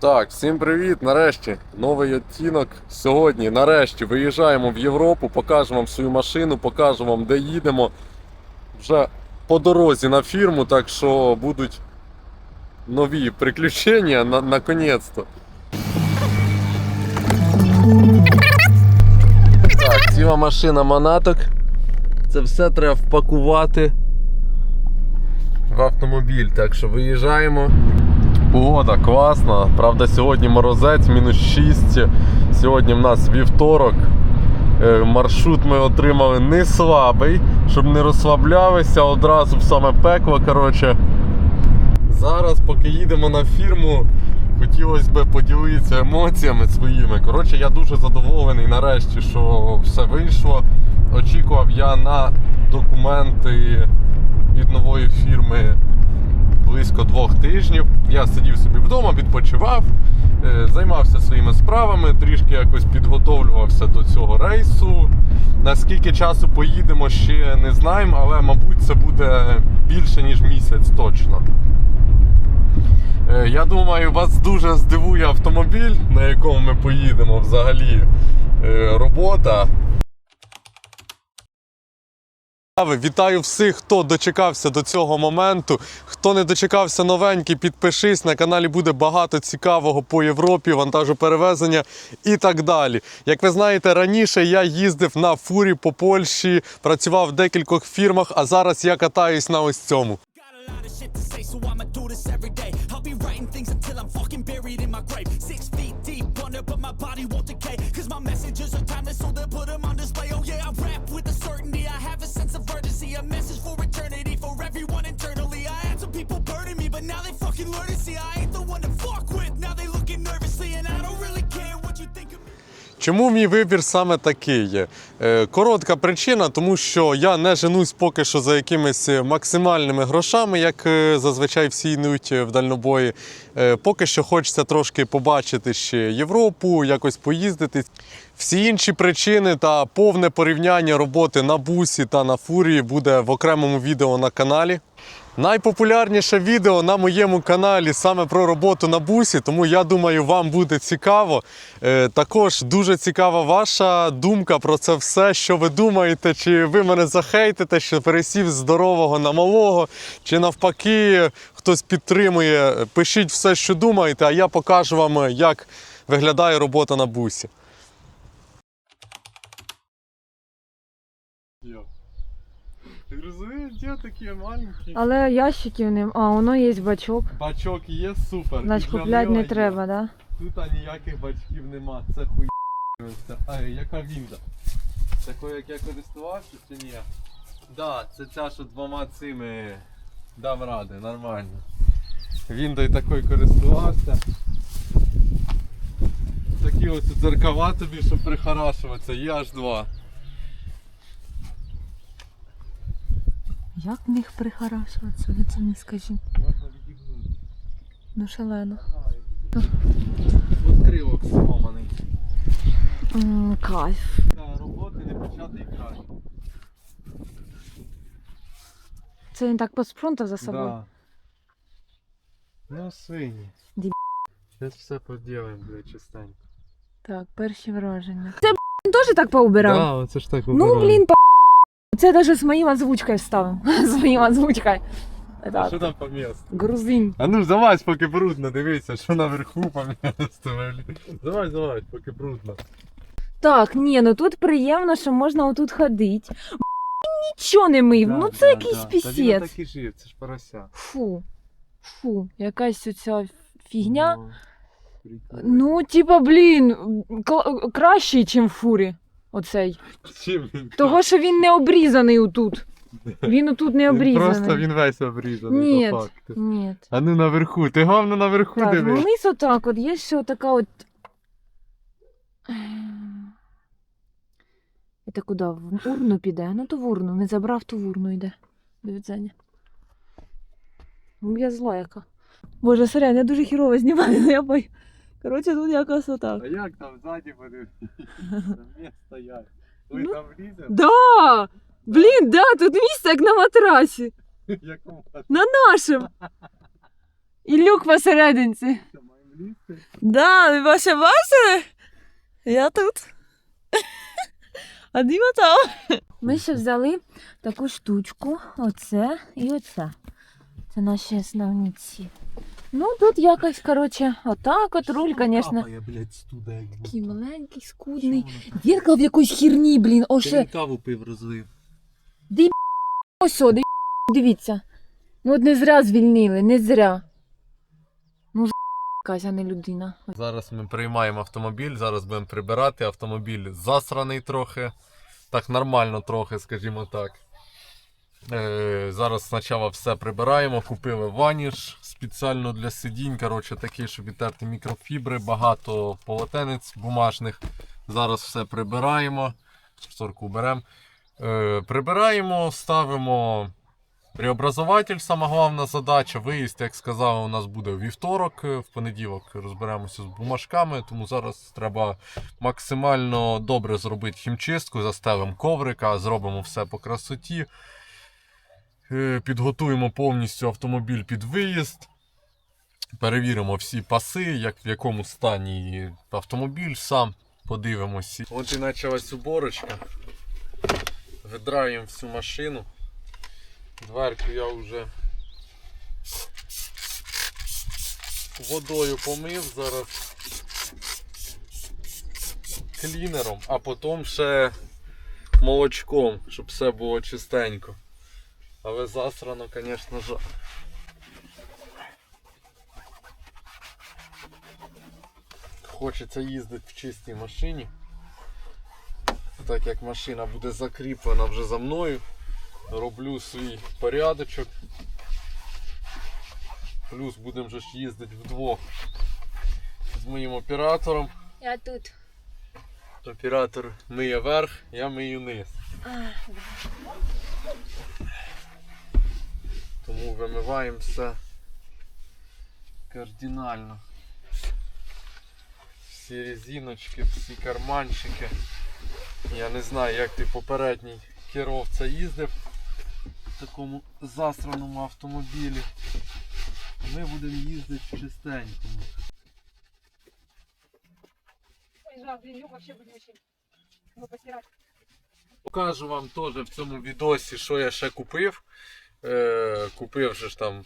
Так, всім привіт! Нарешті новий оттінок. Сьогодні, нарешті, виїжджаємо в Європу, покажемо вам свою машину, покажемо вам, де їдемо. Вже по дорозі на фірму, так що будуть нові приключення на, наконець-то. Так, ціла машина манаток. Це все треба впакувати в автомобіль. Так що виїжджаємо. Погода класна. Правда, сьогодні морозець, мінус 6. Сьогодні в нас вівторок. Е, Маршрут ми отримали не слабий, щоб не розслаблялися одразу в саме пекло. Коротше. Зараз, поки їдемо на фірму, хотілося б поділитися емоціями своїми. Коротше, я дуже задоволений нарешті, що все вийшло. Очікував я на документи від нової фірми близько двох тижнів. Я сидів собі вдома, відпочивав, е, займався своїми справами, трішки якось підготовлювався до цього рейсу. Наскільки часу поїдемо, ще не знаємо, але мабуть це буде більше ніж місяць точно. Е, Я думаю, вас дуже здивує автомобіль, на якому ми поїдемо взагалі. Е, Робота. Вітаю всіх, хто дочекався до цього моменту. Хто не дочекався новенький, підпишись. На каналі буде багато цікавого по Європі, вантажоперевезення і так далі. Як ви знаєте, раніше я їздив на фурі по Польщі, працював в декількох фірмах, а зараз я катаюсь на ось цьому. Чому мій вибір саме такий є? Е, Коротка причина, тому що я не женусь поки що за якимись максимальними грошами, як е, зазвичай всі йдуть в дальнобої. Е, Поки що хочеться трошки побачити ще Європу, якось поїздити. Всі інші причини та повне порівняння роботи на бусі та на фурії буде в окремому відео на каналі. Найпопулярніше відео на моєму каналі саме про роботу на бусі, тому я думаю, вам буде цікаво. Е, також дуже цікава ваша думка про це все, що ви думаєте, чи ви мене захейтите, що пересів здорового на малого, чи навпаки хтось підтримує. Пишіть все, що думаєте, а я покажу вам, як виглядає робота на бусі. Розумієш, де такі маленькі? Але ящиків нема. А, воно є бачок. Бачок є супер. Значить купляти не треба, да? Тут ніяких бачків нема, це хуй. А яка вінда? Такою, як я користувався чи ні? Да, це ця, що двома цими дав ради, нормально. Віндою такою користувався. Такі ось дзеркала тобі, щоб прихорашуватися, є аж два. Як в них прихорашуватися, ви це не скажіть. Ну шалено. Відкривок сломаний. Кайф. Роботи не почати і краще. Це він так поспрунтав за собою. Да. Ну, свині. Деб- Зараз все поділаємо, блядь, чистенько. Так, перші враження. Це він теж так поубирав? Да, оце ж так ну блін, по це навіть з моїм озвучкою вставив. з моїм озвучкою. А що там по місту? Грузин. А ну залазь, поки брудно, дивися, що наверху по місту. Залазь, залазь, поки брудно. Так, ні, ну тут приємно, що можна отут ходити. Нічого не мив. ну це якийсь Та він і жив, це ж порося. Фу. Фу, якась оця фігня. Ну. Ну, типа, блін, кращий, ніж фурі. Оцей. Чим він? Того, що він не обрізаний отут. Він отут не обрізаний. Просто він весь обрізаний, Ні, по факту. Ні. А ну наверху, ти головне наверху Так, ну дивись. вниз отак, от є ще така от. Це куди? В урну піде? Ну то в урну. Не забрав, то в урну йде. До. Ну, Я зла яка. Боже, сорян, я дуже хірово знімаю, але я бою. Коротше, тут якось отак. А як там ззаді? Там місто як. Ви Ну, там влізете? Да! Блін, да, тут місце як на матрасі. Якому На нашому. І люк посерединці. маємо Да, ви бачите, бачили? Я тут. А Діма там. Ми ще взяли таку штучку, оце і оце. Це наші основні ці. Ну, тут якось, коротше, отак от руль, звісно. Такий маленький, скудний. Вірка в якоїсь хірні, блін. О, ще. каву пив розлив. Ось, о, дивіться. Ну от не зря звільнили, не зря. Ну, з**, якась, а не людина. Зараз ми приймаємо автомобіль, зараз будемо прибирати. Автомобіль засраний трохи. Так нормально трохи, скажімо так. Е, зараз спочатку все прибираємо. Купили ваніш спеціально для сидінь. Коротше, такий, щоб відтерти мікрофібри, багато полотенець бумажних. Зараз все прибираємо. Шторку беремо. Е, прибираємо, ставимо Преобразователь сама головна задача. Виїзд, як сказав, у нас буде вівторок. В понеділок розберемося з бумажками, тому зараз треба максимально добре зробити хімчистку, застелимо коврика, зробимо все по красоті. Е, Підготуємо повністю автомобіль під виїзд. Перевіримо всі паси, як в якому стані автомобіль сам. Подивимося. От і почалась уборочка. Видраємо всю машину. Дверку я вже водою помив зараз клінером, а потім ще молочком, щоб все було чистенько. Але засрано, звісно, жаль. Хочеться їздити в чистій машині. Так як машина буде закріплена вже за мною роблю свій порядочок. Плюс будемо вже їздити вдвох з моїм оператором. Я тут. Оператор миє верх, я мию низ. Тому вимиваємо все кардинально. Всі резиночки, всі карманчики. Я не знаю, як ти попередній керовця їздив в такому засраному автомобілі. Ми будемо їздити в чистенькому. Покажу вам теж в цьому відосі, що я ще купив. Купив же ж там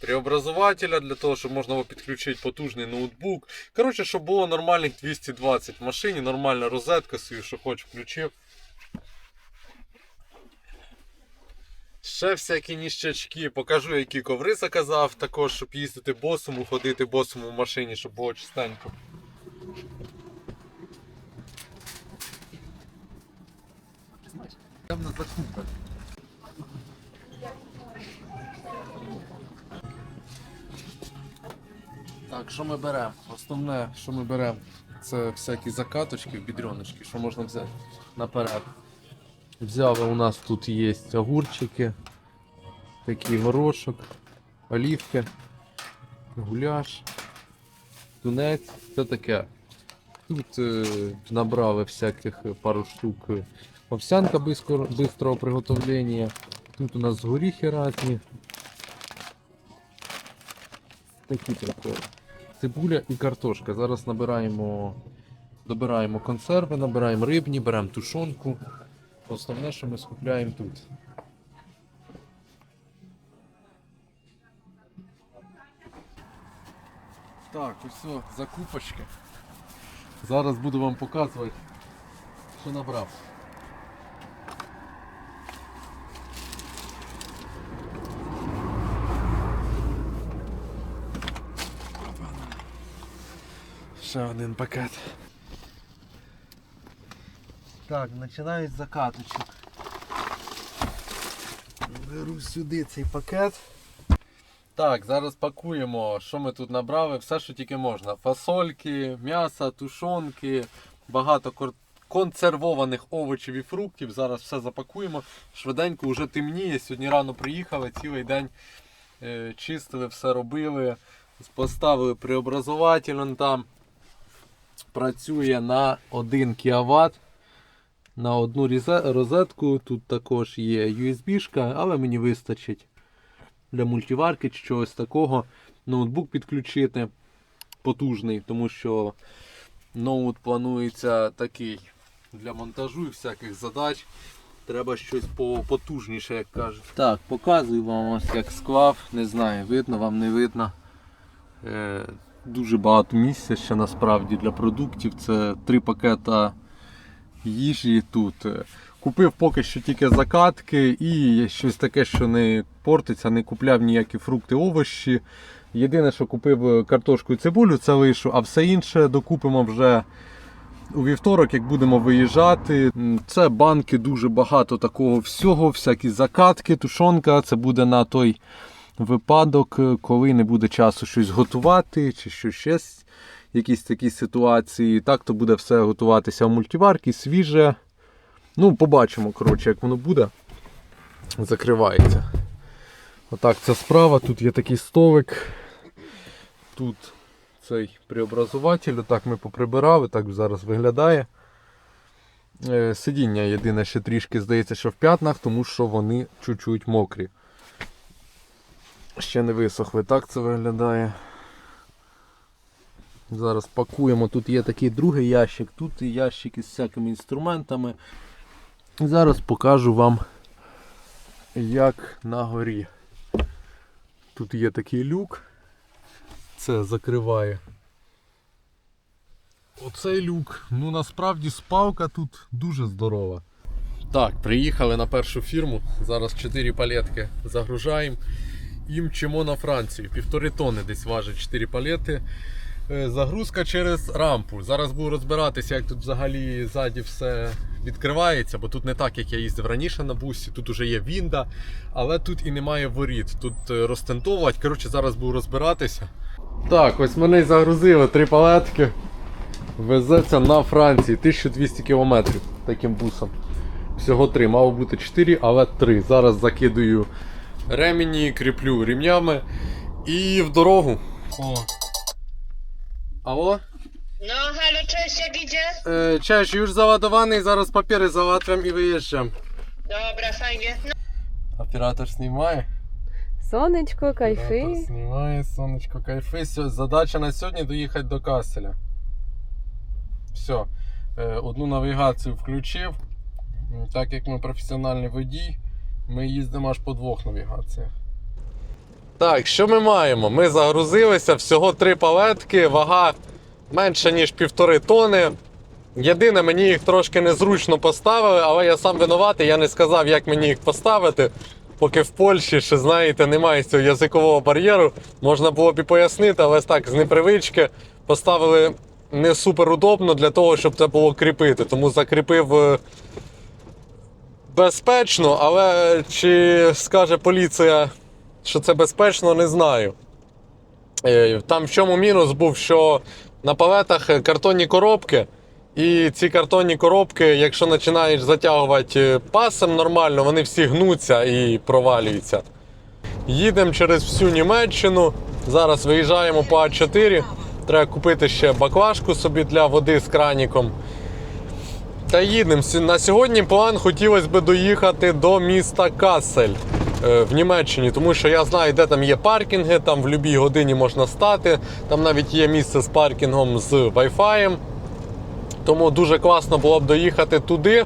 преобразователя для того, щоб можна було підключити потужний ноутбук. Коротше, щоб було нормальних 220 в машині, нормальна розетка, собі, що хоч включив. Ще всякі ніщачки. Покажу, які коври заказав, також, щоб їздити босому, ходити босому в машині, щоб було чистенько. Там на закупках. Так, що ми беремо? Основне, що ми беремо, це всякі закаточки, бідреночки, що можна взяти наперед. Взяли у нас тут є огурчики, такий горошок, олівки, гуляш, тунець, це таке. Тут е, набрали всяких пару штук овсянка бистро- бистрого приготовлення. Тут у нас горіхи різні. Такі приколи. Цибуля і картошка. Зараз набираємо, добираємо консерви, набираємо рибні, беремо тушонку. Основне, що ми скупляємо тут. Так, ось закупочки. Зараз буду вам показувати, що набрав. Ще один пакет. Так, починаю з закаточок. Беру сюди цей пакет. Так, зараз пакуємо, що ми тут набрали, все, що тільки можна. Фасольки, м'ясо, тушонки, багато консервованих овочів і фруктів. Зараз все запакуємо. Швиденько вже темніє. Сьогодні рано приїхали, цілий день е, чистили, все робили. Поставили преобразователь там. Працює на 1 кВт. На одну розетку. Тут також є USB-шка, але мені вистачить для мультиварки чи чогось такого. Ноутбук підключити. потужний, тому що ноут планується такий для монтажу і всяких задач. Треба щось по- потужніше, як кажуть. Так, показую вам ось як склав. Не знаю, видно вам не видно. Дуже багато місця ще насправді для продуктів. Це три пакета їжі тут. Купив поки що тільки закатки і щось таке, що не портиться, не купляв ніякі фрукти, овочі. Єдине, що купив картошку і цибулю, це лишу, а все інше докупимо вже у вівторок, як будемо виїжджати. Це банки дуже багато такого всього, всякі закатки, тушонка. Це буде на той випадок, е, коли не буде часу щось готувати, чи що ще якісь такі ситуації. Так то буде все готуватися в мультиварці, свіже. Ну, побачимо, коротше, як воно буде. Закривається. Отак ця справа. Тут є такий столик. Тут цей преобразуватель. Отак ми поприбирали, так зараз виглядає. Е, Сидіння єдине ще трішки здається, що в п'ятнах, тому що вони чуть-чуть мокрі. Ще не висохли. Так це виглядає. Зараз пакуємо. Тут є такий другий ящик, тут ящик із всякими інструментами. Зараз покажу вам, як на горі. Тут є такий люк. Це закриває. Оцей люк, ну насправді спалка тут дуже здорова. Так, приїхали на першу фірму. Зараз 4 палетки загружаємо і мчимо на Францію. Півтори тони десь важить 4 палети. Е, Загрузка через рампу. Зараз буду розбиратися, як тут взагалі ззаді все відкривається, бо тут не так, як я їздив раніше на бусі. Тут уже є вінда, але тут і немає воріт. Тут е, розтентовувати. Коротше, зараз буду розбиратися. Так, ось мене загрузили три палетки. Везеться на Франції 1200 кілометрів таким бусом. Всього три. Мало бути 4, але 3. Зараз закидую ремені, кріплю рівнями і в дорогу. О. Алло? No, halo, cześć, jak idzie? E, cześć, już załadowany, zaraz papiery załatwiam i wyjeżdżam. Dobra, fajnie. No, Оператор знімає. Сонечко, Оператор кайфи. знімає, сонечко, кайфи. Сьо- Задача на сьогодні доїхати до Каселя. Все. Е, Одну навігацію включив. М, Так як ми професіональний водій, ми їздимо аж по двох навігаціях. Так, що ми маємо? Ми загрузилися, всього три палетки, вага менше, ніж півтори тони. Єдине, мені їх трошки незручно поставили, але я сам винуватий, я не сказав, як мені їх поставити. Поки в Польщі, ще знаєте, немає цього язикового бар'єру. Можна було б і пояснити, але так, з непривички поставили не супер удобно для того, щоб це було кріпити. Тому закріпив е, безпечно, але чи скаже поліція, що це безпечно, не знаю. Е, Там в чому мінус був, що на палетах картонні коробки. І ці картонні коробки, якщо починаєш затягувати пасом нормально, вони всі гнуться і провалюються. Їдемо через всю Німеччину. Зараз виїжджаємо по А4. Треба купити ще баклажку собі для води з краніком. Та їдемо. На сьогодні план хотілося б доїхати до міста Кассель е, в Німеччині, тому що я знаю, де там є паркінги, там в будь-якій годині можна стати. Там навіть є місце з паркінгом з Wi-Fi. Тому дуже класно було б доїхати туди.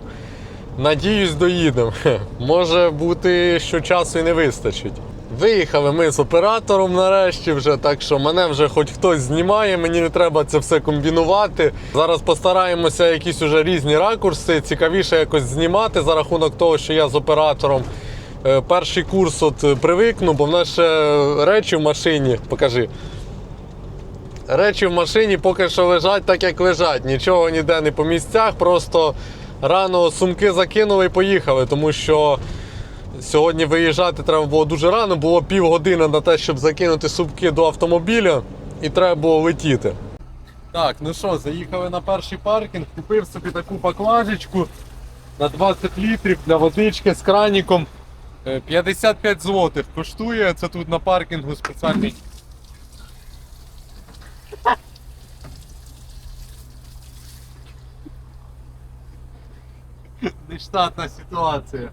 Надіюсь, доїдемо. Може бути, що часу і не вистачить. Виїхали ми з оператором нарешті вже, так що мене вже хоч хтось знімає, мені не треба це все комбінувати. Зараз постараємося якісь уже різні ракурси, цікавіше якось знімати за рахунок того, що я з оператором. Е, Перший курс от е, привикну, бо в нас ще речі в машині. Покажи. Речі в машині поки що лежать так, як лежать. Нічого ніде не по місцях, просто рано сумки закинули і поїхали, тому що сьогодні виїжджати треба було дуже рано, було півгодини на те, щоб закинути сумки до автомобіля, і треба було летіти. Так, ну що, заїхали на перший паркінг, купив собі таку баклажечку на 20 літрів для водички з краніком. Е, 55 злотих коштує. Це тут на паркінгу спеціальний нештатна ситуація.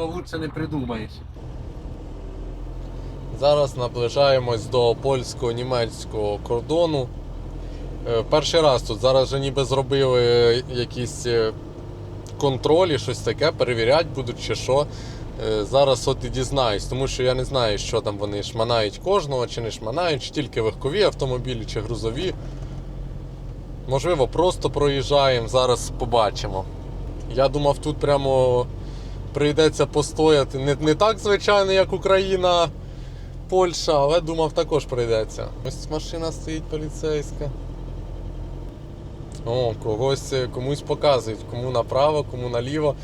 Лучше не придумаєш. Зараз наближаємось до польсько-німецького кордону. Е, Перший раз тут зараз вже ніби зробили якісь е, контролі, щось таке, перевіряти будуть чи що. Е, Зараз от і дізнаюсь, тому що я не знаю, що там вони шманають кожного, чи не шманають, чи тільки легкові автомобілі, чи грузові. Можливо, просто проїжджаємо, зараз побачимо. Я думав, тут прямо прийдеться постояти. Не, не так, звичайно, як Україна, Польща, але думав, також прийдеться. Ось машина стоїть поліцейська. О, когось е, комусь показують, кому направо, кому наліво.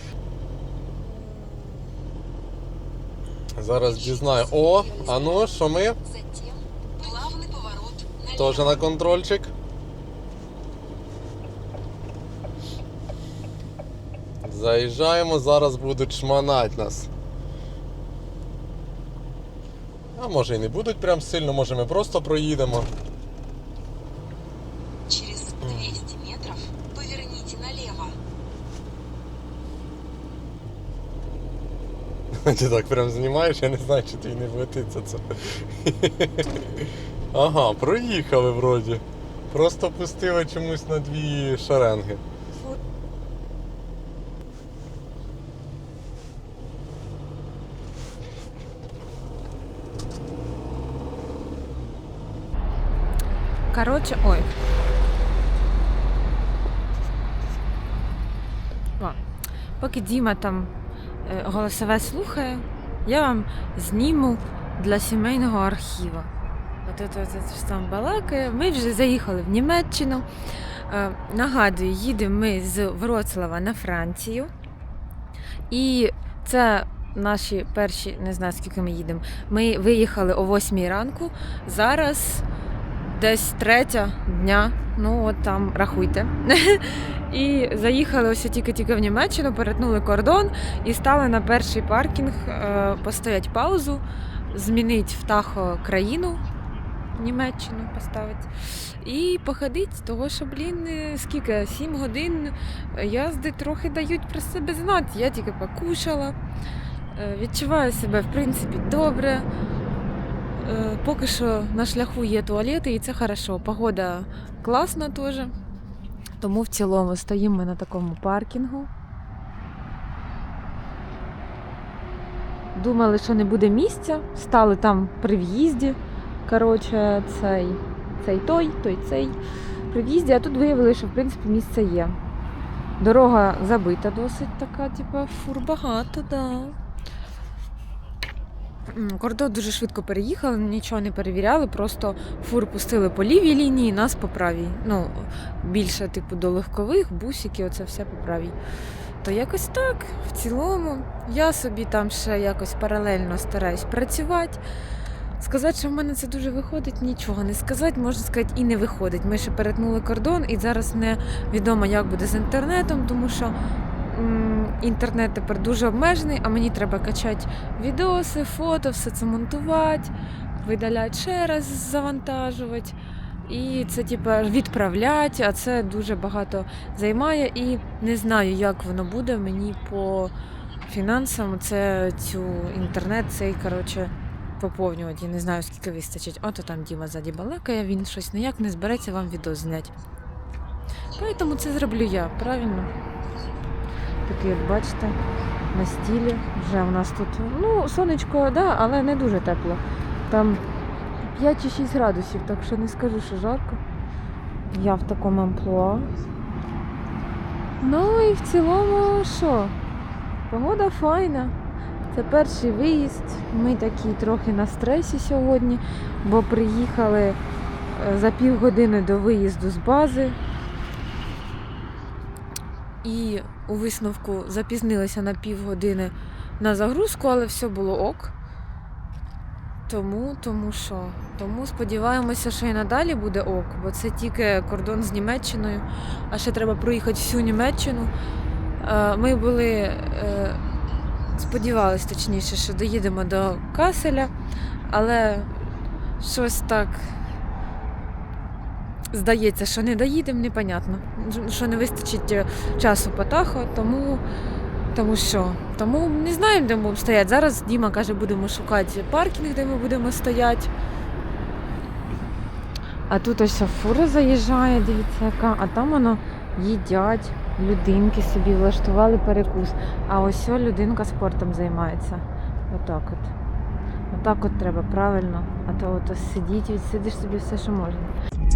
Зараз дізнаю. О, а ну, що ми? Затем плавный поворот. Тоже на контрольчик. Заїжджаємо, зараз будуть шманать нас. А може і не будуть прям сильно, може ми просто проїдемо. Через 200 метров поверните налево. Ти так прям знімаєш, я не знаю, чи тобі не влетиться це. Ага, проїхали вроді. Просто пустили чомусь на дві шеренги. Коротше, ой. О, поки Діма там е, голосове слухає, я вам зніму для сімейного архіву. От це там балакає. Ми вже заїхали в Німеччину. Е, Нагадую, їдемо ми з Вроцлава на Францію. І це наші перші, не знаю скільки ми їдемо. Ми виїхали о 8 ранку. Зараз десь третя дня. Ну, от там рахуйте. І заїхали ось тільки-тільки в Німеччину, перетнули кордон і стали на перший паркінг е, постоять паузу, змінити в Тахо країну. Німеччину поставити. І походить, того що, блін, скільки? 7 годин язди трохи дають про себе знати. Я тільки покушала. Е, Відчуваю себе, в принципі, добре. Е, Поки що на шляху є туалети, і це хорошо. Погода класна теж. Тому в цілому стоїмо ми на такому паркінгу. Думали, що не буде місця. Стали там при в'їзді. Коротше, цей, цей той, той цей при в'їзді, а тут виявили, що в принципі місце є. Дорога забита досить така, типу, фур багато, да. Кордон дуже швидко переїхали, нічого не перевіряли, просто фур пустили по лівій лінії, нас по правій. Ну, більше, типу, до легкових, бусики, оце все по правій. То якось так, в цілому. Я собі там ще якось паралельно стараюсь працювати. Сказати, що в мене це дуже виходить, нічого не сказати, можна сказати, і не виходить. Ми ще перетнули кордон, і зараз не відомо, як буде з інтернетом, тому що інтернет тепер дуже обмежений, а мені треба качати відоси, фото, все це монтувати, видаляти ще раз, завантажувати. І це типу, відправляти, а це дуже багато займає. І не знаю, як воно буде мені по фінансам. Це цю інтернет, цей коротше, поповнювати. Я не знаю, скільки вистачить. Ото там Діма ззаді балакає, він щось ніяк не збереться вам відео зняти. Тому це зроблю я, правильно? Такий, от бачите, на стілі. Вже у нас тут, ну, сонечко, да, але не дуже тепло. Там 5 чи 6 градусів, так що не скажу, що жарко. Я в такому амплуа. Ну і в цілому що? Погода файна. Це перший виїзд. Ми такі трохи на стресі сьогодні, бо приїхали е, за півгодини до виїзду з бази. І у висновку запізнилися на півгодини на загрузку, але все було ок. Тому, тому що? Тому сподіваємося, що і надалі буде ок, бо це тільки кордон з Німеччиною, а ще треба проїхати всю Німеччину. Е, Ми були, е, сподівалися точніше, що доїдемо до Каселя, але щось так здається, що не доїдемо, непонятно. Що не вистачить е, часу по Тахо, тому Тому що? Тому не знаємо, де ми будемо стояти. Зараз Діма каже, будемо шукати паркінг, де ми будемо стояти. А тут ось фура заїжджає, дивіться яка, а там воно їдять, людинки собі влаштували перекус. А ось людинка спортом займається. Отак от. Отак от треба, правильно. А то от сидіть, відсидиш собі все, що можна.